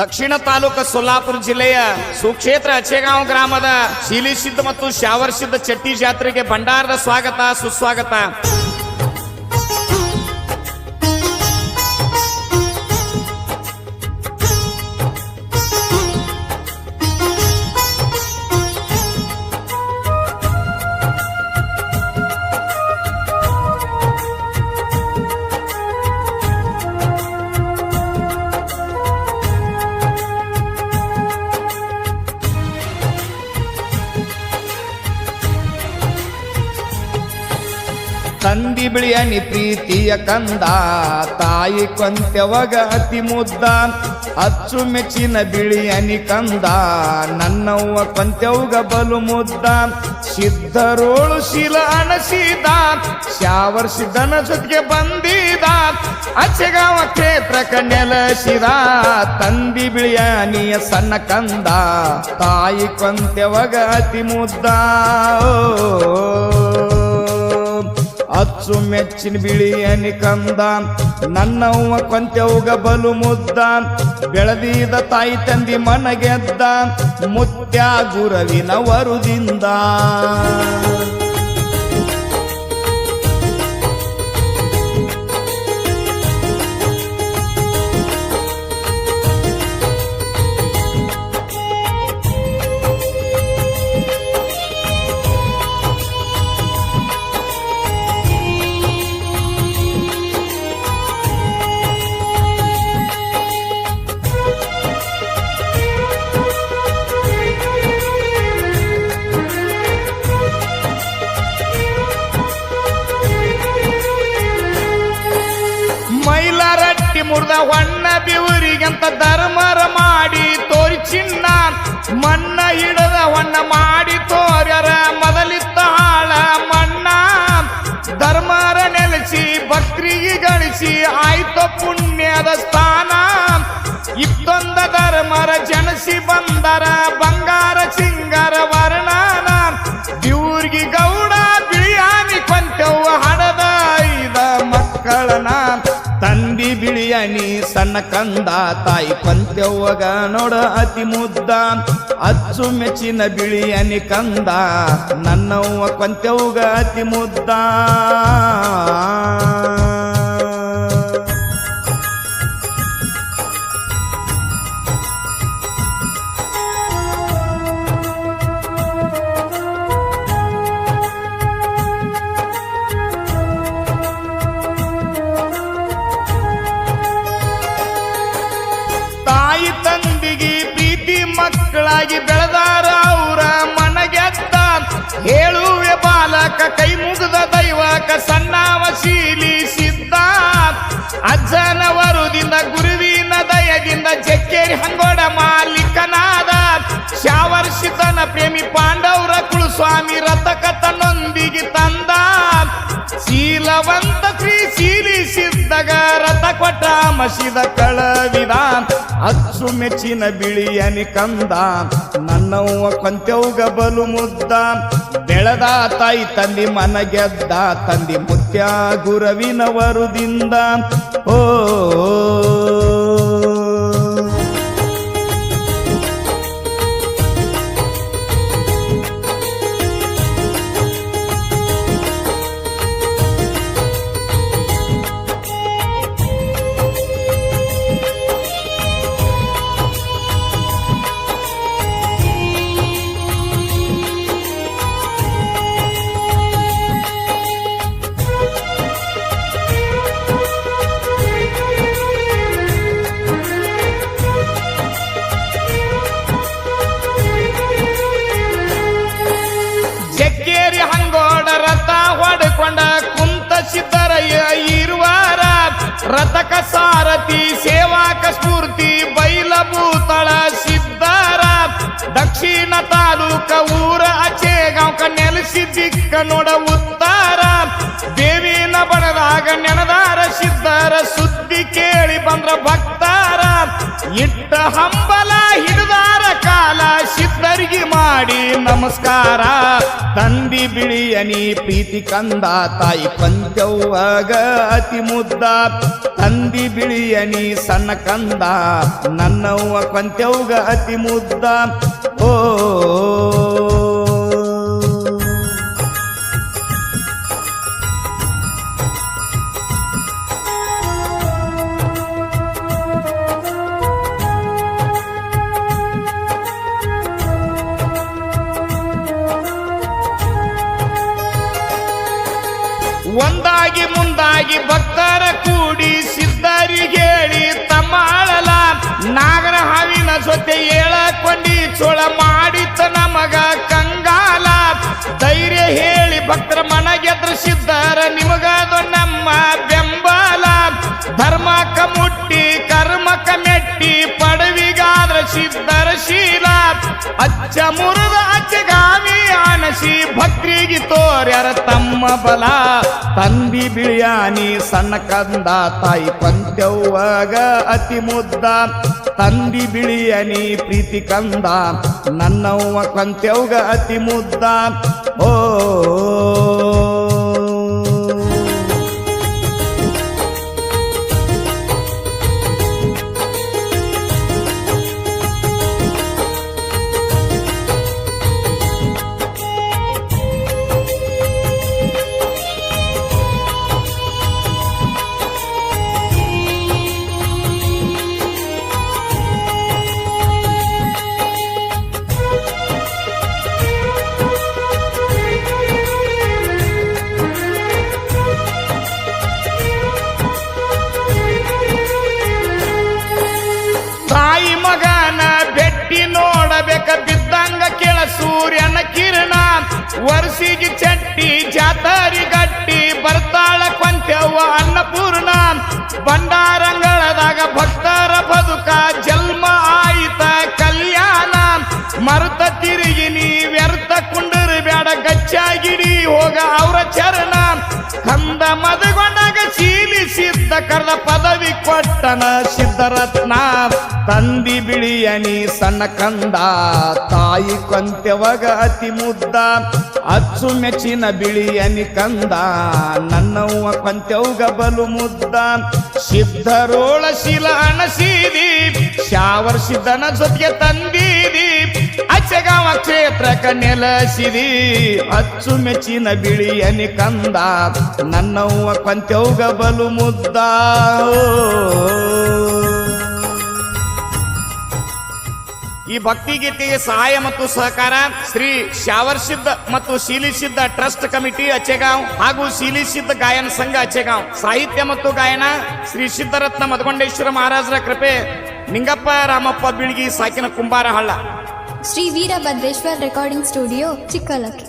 ದಕ್ಷಿಣ ತಾಲೂಕು ಸೊಲ್ಲಾಪುರ ಜಿಲ್ಲೆಯ ಸುಕ್ಷೇತ್ರ ಅಚೆಗಾಂವ್ ಗ್ರಾಮದ ಶೀಲಿಸಿದ್ದ ಮತ್ತು ಶಾವರ್ಸಿದ್ದ ಚಟ್ಟಿ ಜಾತ್ರೆಗೆ ಭಂಡಾರದ ಸ್ವಾಗತ, ಸುಸ್ವಾಗತ. ಬಿಳಿಯನಿ ಪ್ರೀತಿಯ ಕಂದ, ತಾಯಿ ಕೊಂತ್ಯವಾಗ ಅತಿ ಮುದ್ದ. ಅಚ್ಚು ಮೆಚ್ಚಿನ ಬಿಳಿಯನಿ ಕಂದ, ನನ್ನವ್ವ ಕೊಂತೆವ್ಗ ಬಲು ಮುದ್ದ. ಸಿದ್ಧರೋಳು ಶಿಲ ಅನಸಿದ ಶಾವರ್ಸಿದ್ದನ ಜೊತೆಗೆ ಬಂದಿದ. ಅಚ್ಚಗಾವ ಕ್ಷೇತ್ರಕ ನೆಲಸಿದ, ತಂದಿ ಬಿಳಿಯನಿಯ ಸಣ್ಣ ಕಂದ, ತಾಯಿ ಕೊಂತ್ಯವಾಗ ಅತಿ ಮುದ್ದ. ಅಚ್ಚು ಮೆಚ್ಚಿನ ಬಿಳಿಯನಿ ಕಂದ ನನ್ನವ್ವ ಕೊಂತೆವ್ಗ ಬಲು ಮುದ್ದಾನ್, ಬೆಳೆದೀದ ತಾಯಿ ತಂದಿ ಮನಗೆದ್ದಾನ್ ಮುತ್ಯ ಗುರವಿನ ವರುದಿಂದ ಧರ್ಮರ ಮಾಡಿ ತೋರಿ ಚಿನ್ನ ಮಣ್ಣ ಹಿಡದ ಹೊಣ್ಣ ಮಾಡಿ ತೋರ್ಯರ ಮೊದಲಿತ್ತ ಹಾಳ ಮಣ್ಣ ಧರ್ಮರ ನೆಲೆಸಿ, ಭಕ್ತಿಗೆ ಗಳಿಸಿ ಆಯ್ತು ಪುಣ್ಯದ ಸ್ಥಾನ. ಇತ್ತೊಂದ ಧರ್ಮರ ಜನಸಿ ಬಂದರ ಬಿಳಿಯನಿ ಸಣ್ಣ ಕಂದ ತಾಯಿ ಪಂತ್ಯವ್ವಗ ನೋಡ ಅತಿ ಮುದ್ದ. ಅಚ್ಚು ಮೆಚ್ಚಿನ ಬಿಳಿಯನಿ ಕಂದ, ನನ್ನವ್ವ ಪಂತ್ಯವ್ಗ ಅತಿ ಮುದ್ದ. ತಾಯಿ ತಂದಿಗೆ ಪ್ರೀತಿ ಮಕ್ಕಳಾಗಿ ಬೆಳೆದಾರ ಅವರ ಮನಗೆತ್ತ. ಹೇಳುವೆ ಬಾಲಕ, ಕೈ ಮುಗಿದ ದೈವಕ, ಸಣ್ಣವ ಶೀಲಿಸಿದ್ದ ಅಜ್ಜನ ವರುದಿಂದ, ಗುರುವಿನ ದಯದಿಂದ ಜಕ್ಕೇರಿ ಹಂಗೋಡ ಮಾಲೀಕನಾದ. ಶಾವರ್ಷಿತನ ಪ್ರೇಮಿ ಪಾಂಡವರ ಕುಳುಸ್ವಾಮಿ ರಥಕತನೊಂದಿಗೆ ತಂದ. ಶೀಲವಂತ ಮಸಿದ ಕಳವಿದ ಅಚ್ಚು ಮೆಚ್ಚಿನ ಬಿಳಿಯನಿ ಕಂದ. ನನ್ನವ್ವ ಕೊಂತೆವ್ಗ ಬಲು ಮುದ್ದ. ಬೆಳೆದ ತಾಯಿ ತಂದಿ ಮನಗೆದ್ದ. ತಂದಿ ಮುತ್ಯ ಗುರವಿನ ವರುದಿಂದ. ಓ ಕುಂತ ಸಿದ್ದರಯ್ಯ ಇರುವಾರ ರಥಕ ಸಾರಥಿ ಸೇವಾಕ ಸ್ಫೂರ್ತಿ ಬೈಲಭೂತಳ ಸಿದ್ಧಾರ. ದಕ್ಷಿಣ ತಾಲೂಕ ಊರ ಅಚೇಗಾಂಕ ನೆಲೆಸಿ ದಿಕ್ಕ ನೋಡ ಉತ್ತಾರ. ದೇವಿನ ಬಣದಾಗ ನೆನದಾರ ಸಿದ್ಧರ, ಸುದ್ದಿ ಕೇಳಿ ಬಂದ್ರ ಭಕ್ತಾರ. ಇಟ್ಟ ಹಂಬಲ ಹಿಡಿದಾರ ನಮಸ್ಕಾರ. ತಂದಿ ಬಿಳಿಯನಿ ಪ್ರೀತಿ ಕಂದ ತಾಯಿ ಪಂಚವಾಗ ಅತಿ ಮುದ್ದ. ತಂದಿ ಬಿಳಿಯನಿ ಸಣ್ಣ ಕಂದ, ನನ್ನವ್ವ ಪಂಚವ್ಗ ಅತಿ ಮುದ್ದ. ಓ ಮುಂದಾಗಿ ಭಕ್ತರ ಕೂಡಿ ಸಿದ್ಧರಿಗೆ ಹೇಳಿ ತಮ್ಮಾಳಲ ನಾಗರ ಹಾವಿನ ಜೊತೆ ಏಳಕೊಂಡಿ ಚೋಳ ಮಾಡಿತ ನಮಗ ಕಂಗಾಲ. ಧೈರ್ಯ ಹೇಳಿ ಭಕ್ತರ ಮನಗೆದ್ರ ಸಿದ್ಧರ ನಿಮಗದು ನಮ್ಮ ಬೆಂಬಲ. ಧರ್ಮಕ ಮುಟ್ಟಿ ಕರ್ಮಕ ಮೆಟ್ಟಿ ಪಡವಿಗಾದ್ರ ಸಿದ್ಧರ ಶೀಲ. ಅಚ್ಚ ಮುರಿದ ಆನಸಿ ಭಕ್ತಿಗೆ ತೋರ್ಯಾರ ತಮ್ಮ ಬಲ. ತಂದಿ ಬಿಳಿಯಾನಿ ಸಣ್ಣ ಕಂದ ತಾಯಿ ಪಂತ್ಯವಾಗ ಅತಿ ಮುದ್ದ. ತಂದಿ ಬಿಳಿಯನಿ ಪ್ರೀತಿ ಕಂದ, ನನ್ನವ್ವ ಕೊಂತೆವ್ಗ ಅತಿ ಮುದ್ದ. ಓ वर्षी चट्टी जाता ಕರ್ದ ಪದವಿ ಕೊಟ್ಟನ ಸಿದ್ಧರತ್ನ. ತಂದಿ ಬಿಳಿಯನಿ ಸಣ್ಣ ಕಂದ. ತಾಯಿ ಕೊಂತೆವಗ ಅತಿ ಮುದ್ದ. ಅಚ್ಚು ಮೆಚ್ಚಿನ ಬಿಳಿಯನಿ ಕಂದ. ನನ್ನವ್ವ ಕೊಂತೆವ್ಗ ಬಲು ಮುದ್ದ. ಸಿದ್ಧರೋಳ ಶಿಲ ಅಣಸೀದಿ. ಶಾವರ್ ಸಿದ್ಧನ ಜೊತೆಗೆ ತಂದೀದಿ. ಅಚ್ಚಗಾವ ಕ್ಷೇತ್ರಕ ನೆಲಸಿದಿ. ಅಚ್ಚು ಮೆಚ್ಚಿನ ಬಿಳಿಯನಿ ಕಂದ. ನನ್ನವ್ವ ಕೊಂತೆವ್ಗ ಬಲು ಮುದ್ದ. ಈ ಭಕ್ತಿಗೀತೆಗೆ ಸಹಾಯ ಮತ್ತು ಸಹಕಾರ ಶ್ರೀ ಶಾವರ್ ಸಿದ್ಧ ಮತ್ತು ಶೀಲಿ ಸಿದ್ಧ ಟ್ರಸ್ಟ್ ಕಮಿಟಿ ಅಚ್ಚೆಗಾಂವ್ ಹಾಗೂ ಶೀಲಿ ಸಿದ್ಧ ಗಾಯನ ಸಂಘ ಅಚ್ಚೆಗಾಂವ್. ಸಾಹಿತ್ಯ ಮತ್ತು ಗಾಯನ ಶ್ರೀ ಸಿದ್ಧರತ್ನ ಮದಗೊಂಡೇಶ್ವರ ಮಹಾರಾಜರ ಕೃಪೆ. ನಿಂಗಪ್ಪ ರಾಮಪ್ಪ ಬೀಳ್ಗಿ ಸಾಕಿನ ಕುಂಬಾರ ಹಳ್ಳ శ్రీ వీరభద్రేశ్వర్ రికార్డింగ్ స్టూడియో చిక్కలకి.